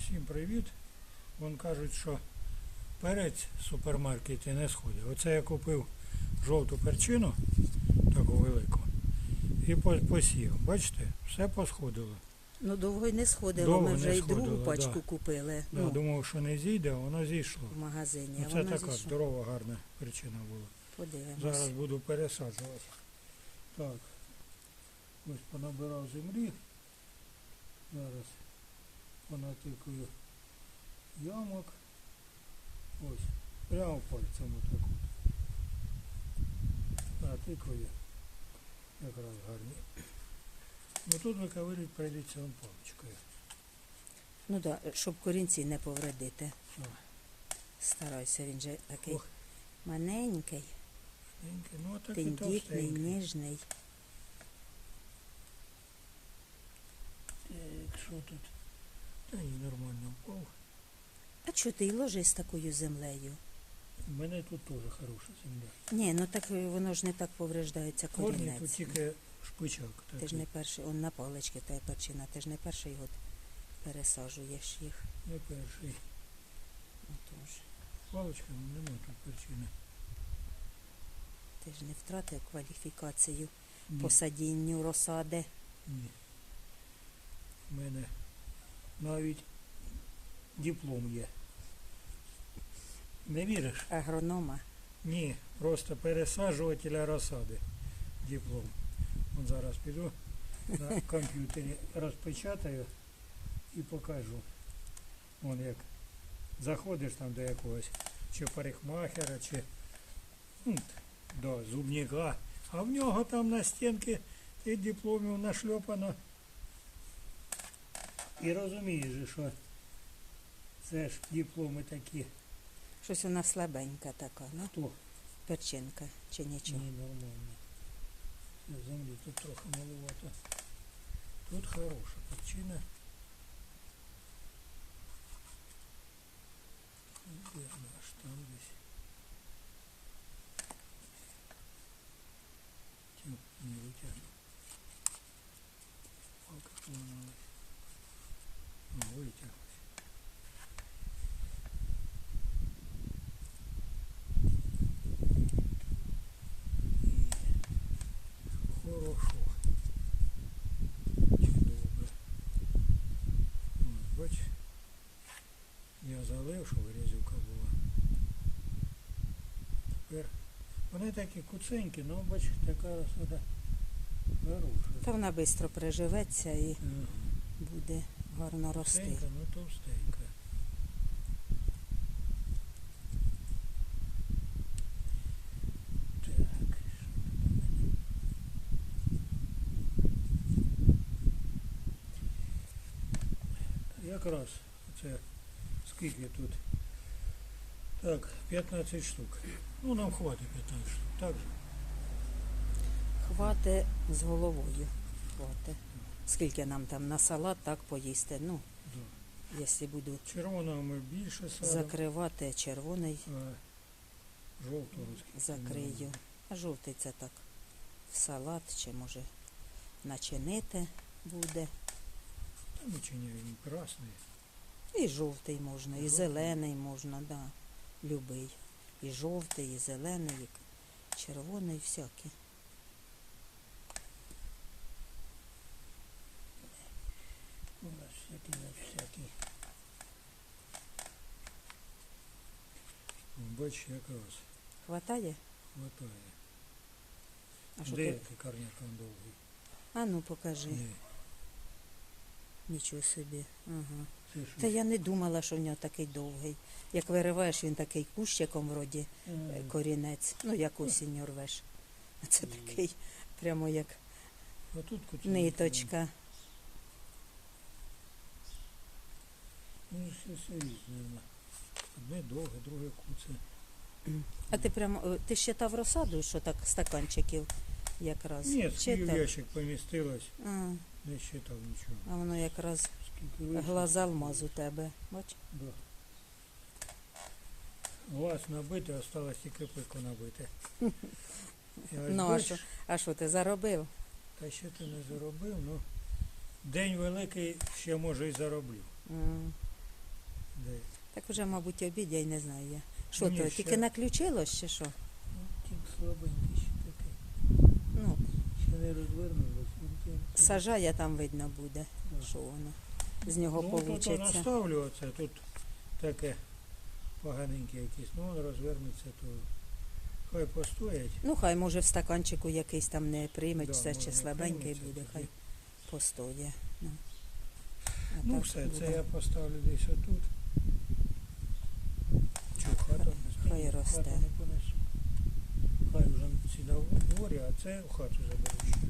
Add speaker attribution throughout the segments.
Speaker 1: Усім привіт. Вон кажуть, що перець в супермаркеті не сходить. Оце я купив жовту перчину, таку велику, і посів. Бачите, все посходило.
Speaker 2: Ну довго й не сходило.
Speaker 1: Довго
Speaker 2: Ми вже й другу пачку
Speaker 1: да.
Speaker 2: купили
Speaker 1: Я
Speaker 2: ну,
Speaker 1: думав, що не зійде, а воно зійшло.
Speaker 2: в магазині.
Speaker 1: Ну, це така
Speaker 2: зійшло.
Speaker 1: здорова, гарна перчина була.
Speaker 2: Подивимось.
Speaker 1: Зараз буду пересаджувати. Так. Ось понабирав землі. Зараз понатикую ямок. Ось. Прямо пальцем отак от. Натикую. Якраз гарні. Ну тут виковирюють он паличкою.
Speaker 2: Ну так, да, щоб корінці не повредити. Старайся, він же такий
Speaker 1: Ох.
Speaker 2: маленький,
Speaker 1: Тоненький. Ну, а так і
Speaker 2: тендітний,
Speaker 1: товстенький.
Speaker 2: ніжний.
Speaker 1: Так, що тут? Та ні, нормально впав.
Speaker 2: А чого ти й ложиш такою землею?
Speaker 1: У мене тут теж хороша земля.
Speaker 2: Ні, ну так воно ж не так повреждається
Speaker 1: Корні тут
Speaker 2: корінець.
Speaker 1: тільки шпичак.
Speaker 2: Ти ж
Speaker 1: такий.
Speaker 2: не перший, он на палички та перчина, ти ж не перший год пересаджуєш їх.
Speaker 1: Не перший.
Speaker 2: Отож,
Speaker 1: Паличка, ну нема тут причини.
Speaker 2: ти ж не втратив кваліфікацію
Speaker 1: Ні,
Speaker 2: по садінню розсади.
Speaker 1: ні. У мене навіть диплом є. Не віриш?
Speaker 2: Агронома.
Speaker 1: Ні, просто пересаджувателя розсади. Диплом. От зараз піду на комп'ютері розпечатаю і покажу. Вон як заходиш там до якогось чи парикмахера, чи ну, до зубника, а в нього там на стінки тих дипломів нашльопано. І розумієш, же, що це ж дипломи такі.
Speaker 2: Щось вона слабенька така, ну,
Speaker 1: Хто?
Speaker 2: перчинка чи нічого.
Speaker 1: Ні, нормально. Землі тут трохи маловато. Тут хороша причина. Де вона аж там десь. Тю, не витягну. Палка поламалась. О, витяглась. І хорошо. Чудово. От, бач, я залив, щоб грязюка була. Тепер вони такі куценькі, ну бач, така розсада хороша.
Speaker 2: Та вона швидко приживеться і
Speaker 1: Ага.
Speaker 2: буде гарно рости.
Speaker 1: Товстенька, ну товстенька. Так, що тут у мене? Якраз це скільки тут? Так, 15 штук. Ну нам хватить 15 штук. Так же?
Speaker 2: Хвати з головою. Хвати. Скільки нам там на салат так поїсти. Ну,
Speaker 1: Да.
Speaker 2: якщо буду
Speaker 1: Червоного ми більше садимо,
Speaker 2: закривати червоний,
Speaker 1: а жовтого скільки
Speaker 2: закрию. А жовтий це так. В салат чи може начинити буде.
Speaker 1: Та нічого він красний.
Speaker 2: І жовтий можна, і зелений можна, да. Любий. І жовтий, і зелений, і червоний, всякий.
Speaker 1: У нас всякий на всякий. Бач, якраз
Speaker 2: Хватає?
Speaker 1: хватає.
Speaker 2: А що
Speaker 1: Де
Speaker 2: ти?
Speaker 1: який корняк он довгий?
Speaker 2: А ну покажи.
Speaker 1: Ні,
Speaker 2: Нічого собі. Ага. Та я не думала, що в нього такий довгий. Як вириваєш, він такий кущиком вроді е, корінець. Ну, як осінню рвеш. А це такий, прямо як ниточка.
Speaker 1: Ну, все, різне. Одне довге, друге куце.
Speaker 2: А ти прямо, е, ти щитав розсаду, що так стаканчиків якраз?
Speaker 1: Ні, в ящик помістилось, не считав нічого.
Speaker 2: а воно якраз
Speaker 1: Скільки вийшло?
Speaker 2: глаз алмаз у тебе. Бач?
Speaker 1: Да. Глаз набитий, осталось тільки пику набити. Я ось
Speaker 2: Ну, а
Speaker 1: бач,
Speaker 2: що, а що ти заробив?
Speaker 1: Та ще ти не заробив, ну день великий ще може і зароблю.
Speaker 2: М, Уже, мабуть, обід, я й не знаю я. Що
Speaker 1: Ні,
Speaker 2: то,
Speaker 1: ще-
Speaker 2: тільки наключилось чи що?
Speaker 1: Ну, Тільки слабенький ще такий.
Speaker 2: Ну,
Speaker 1: Ще не розвернулось. Він тільки-
Speaker 2: сажає там видно буде,
Speaker 1: Да.
Speaker 2: що воно. З нього
Speaker 1: ну, тут
Speaker 2: получиться.
Speaker 1: наставлю оце, тут таке поганеньке якесь. Ну, воно розвернеться, то хай постоять.
Speaker 2: Ну, хай може в стаканчику якийсь там не прийметься,
Speaker 1: Да,
Speaker 2: чи слабенький буде, хай постоє. Ну, А
Speaker 1: Ну все,
Speaker 2: буде.
Speaker 1: це я поставлю десь отут. Чу, хата не
Speaker 2: Хай росте.
Speaker 1: хату не понесу. Хай вже ці на дворі, а це в хату заберу.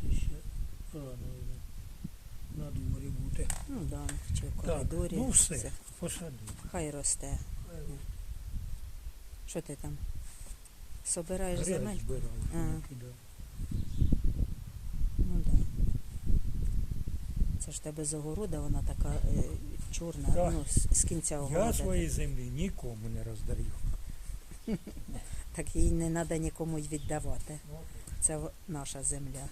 Speaker 1: Це ще рано на дворі бути.
Speaker 2: Ну, да, чи в
Speaker 1: Так,
Speaker 2: коридорі.
Speaker 1: ну все, посаду.
Speaker 2: Хай росте. Що ти там? Собираєш
Speaker 1: грязь
Speaker 2: земель?
Speaker 1: збираю,
Speaker 2: А. Ну да. Це ж тебе з огорода, вона така е, чорна,
Speaker 1: Так.
Speaker 2: ну, з, з кінця огорода.
Speaker 1: Я свої землі нікому не роздаю.
Speaker 2: Так їй не треба нікому й віддавати.
Speaker 1: Ну,
Speaker 2: Це в- наша земля.